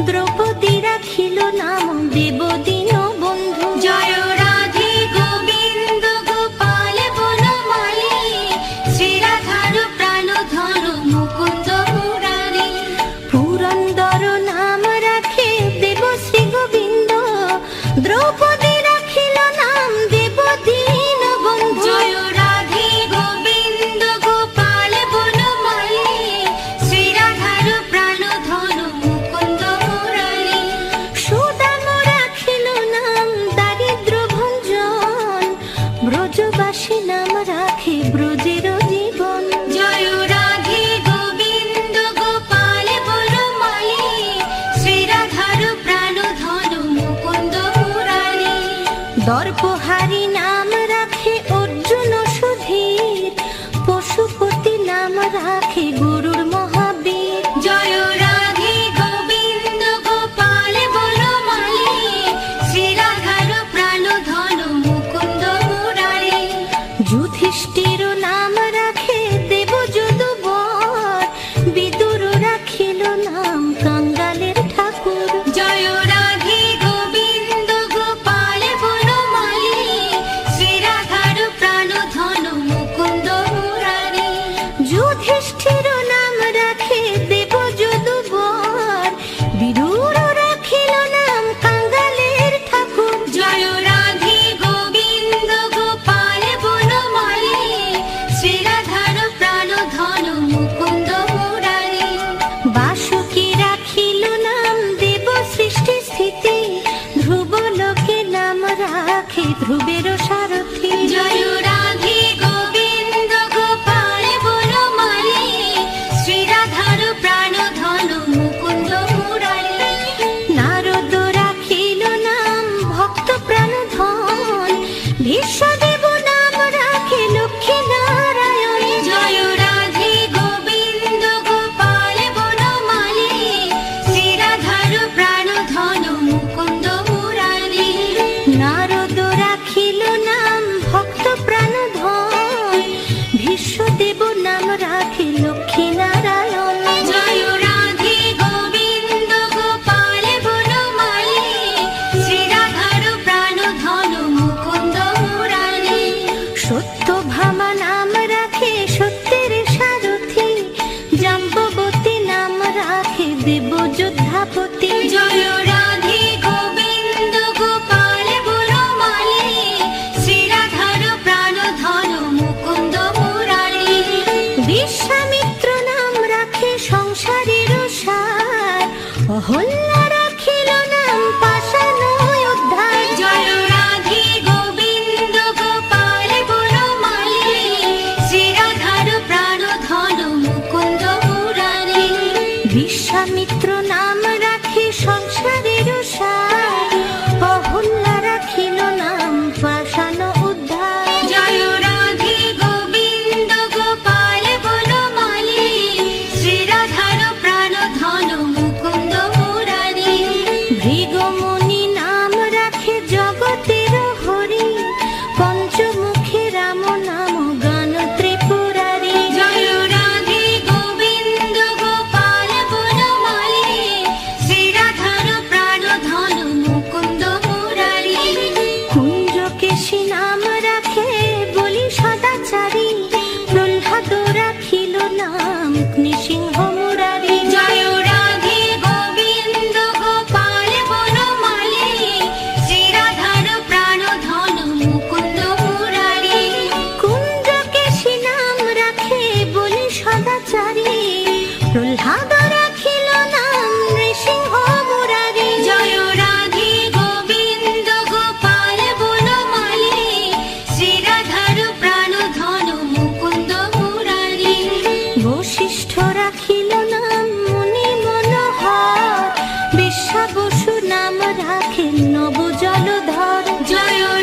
দ্রৌপদী রাখিল নাম দেবদিন ধ্রুবের সারথি দেব যোদ্ধাপতি জয় রাখেন নব জলধর জয়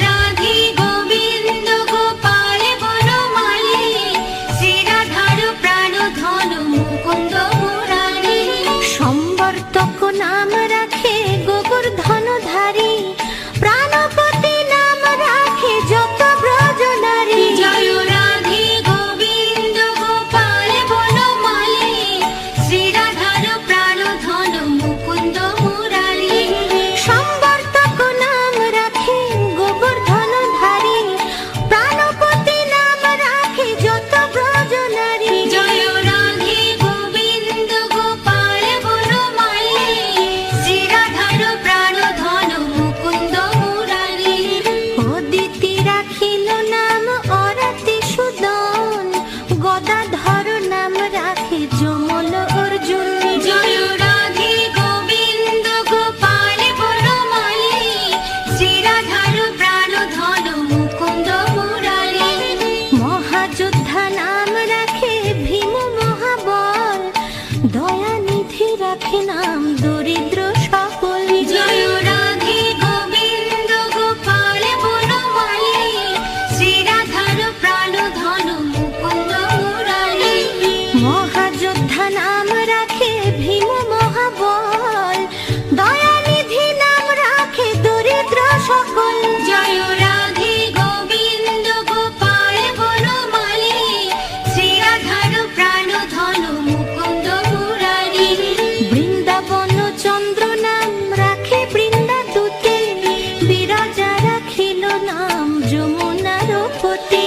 নাম যমুনার পতি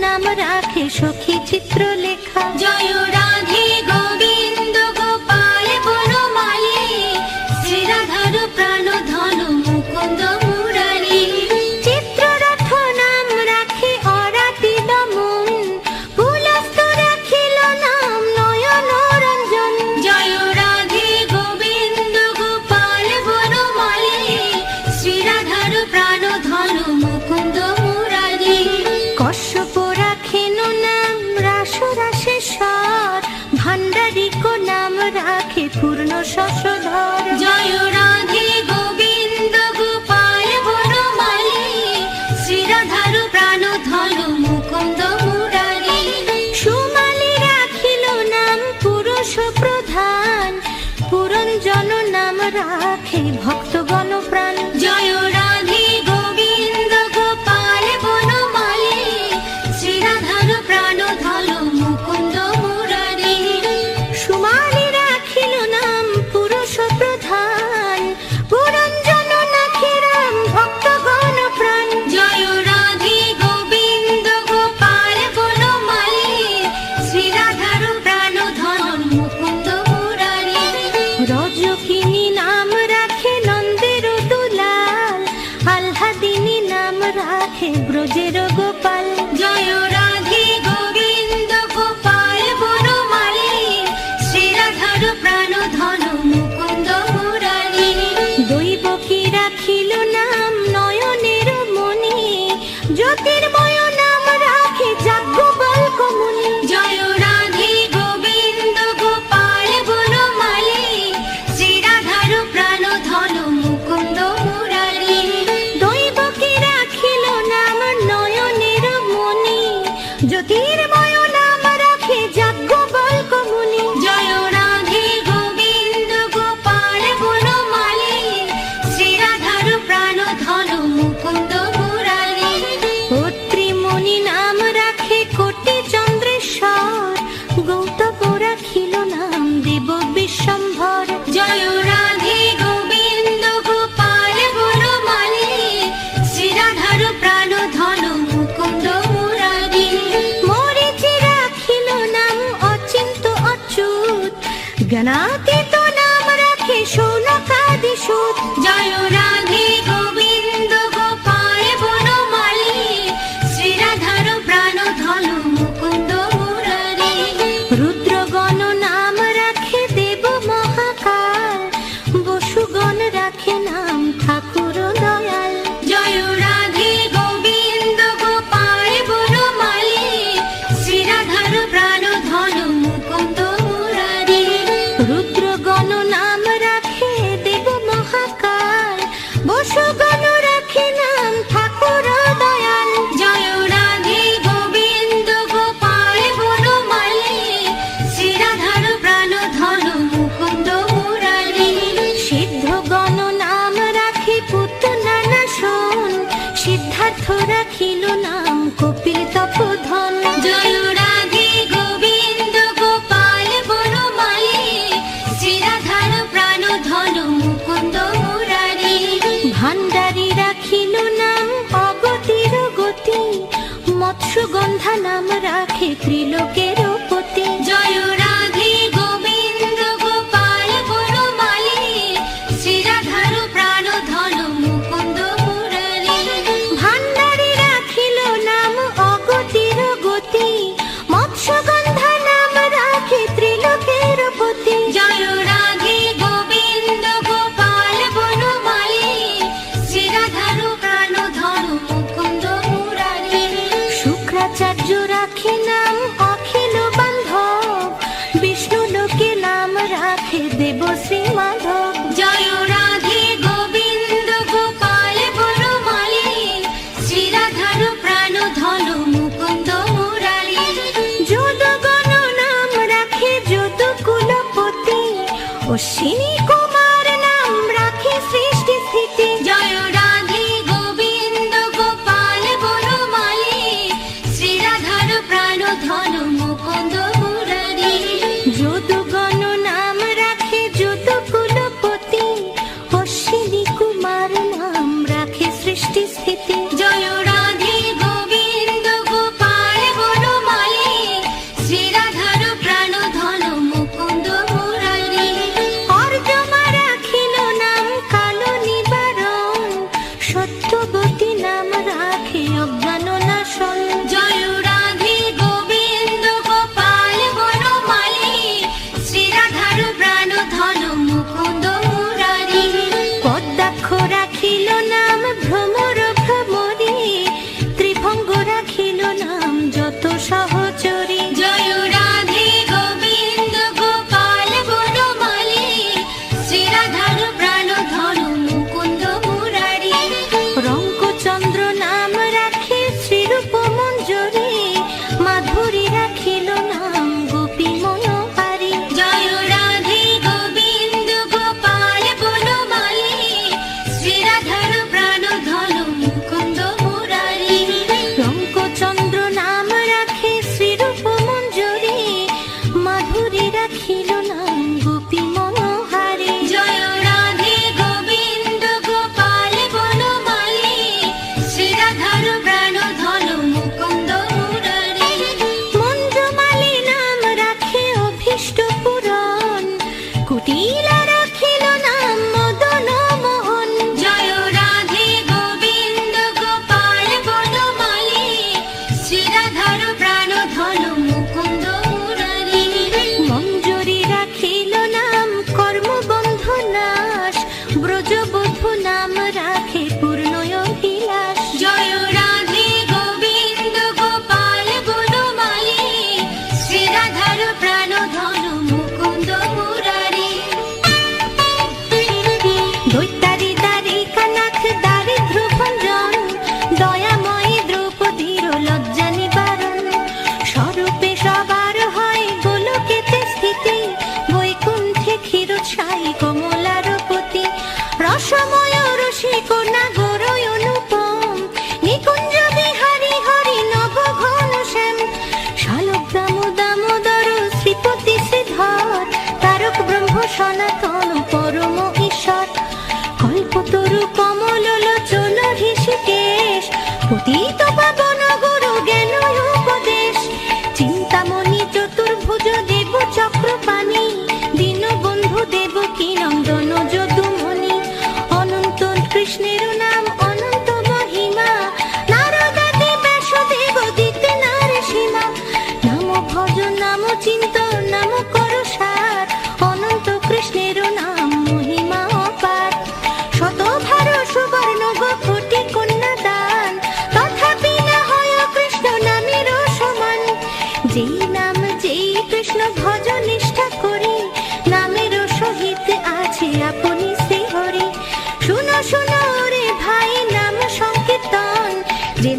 নাম রাখে সখী চিত্রলেখা। জয় জ্ঞানাতীত নাম রাখে শোনো কাদিসুত জয় রাধে গোবিন্দ। কপিল ধন অশ্বিনী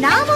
Nada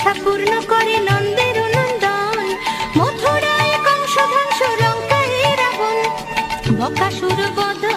ইচ্ছা পূর্ণ করে নন্দের নন্দন মথুরায় কংস লঙ্কায় রাবণ। বকাসুর বদল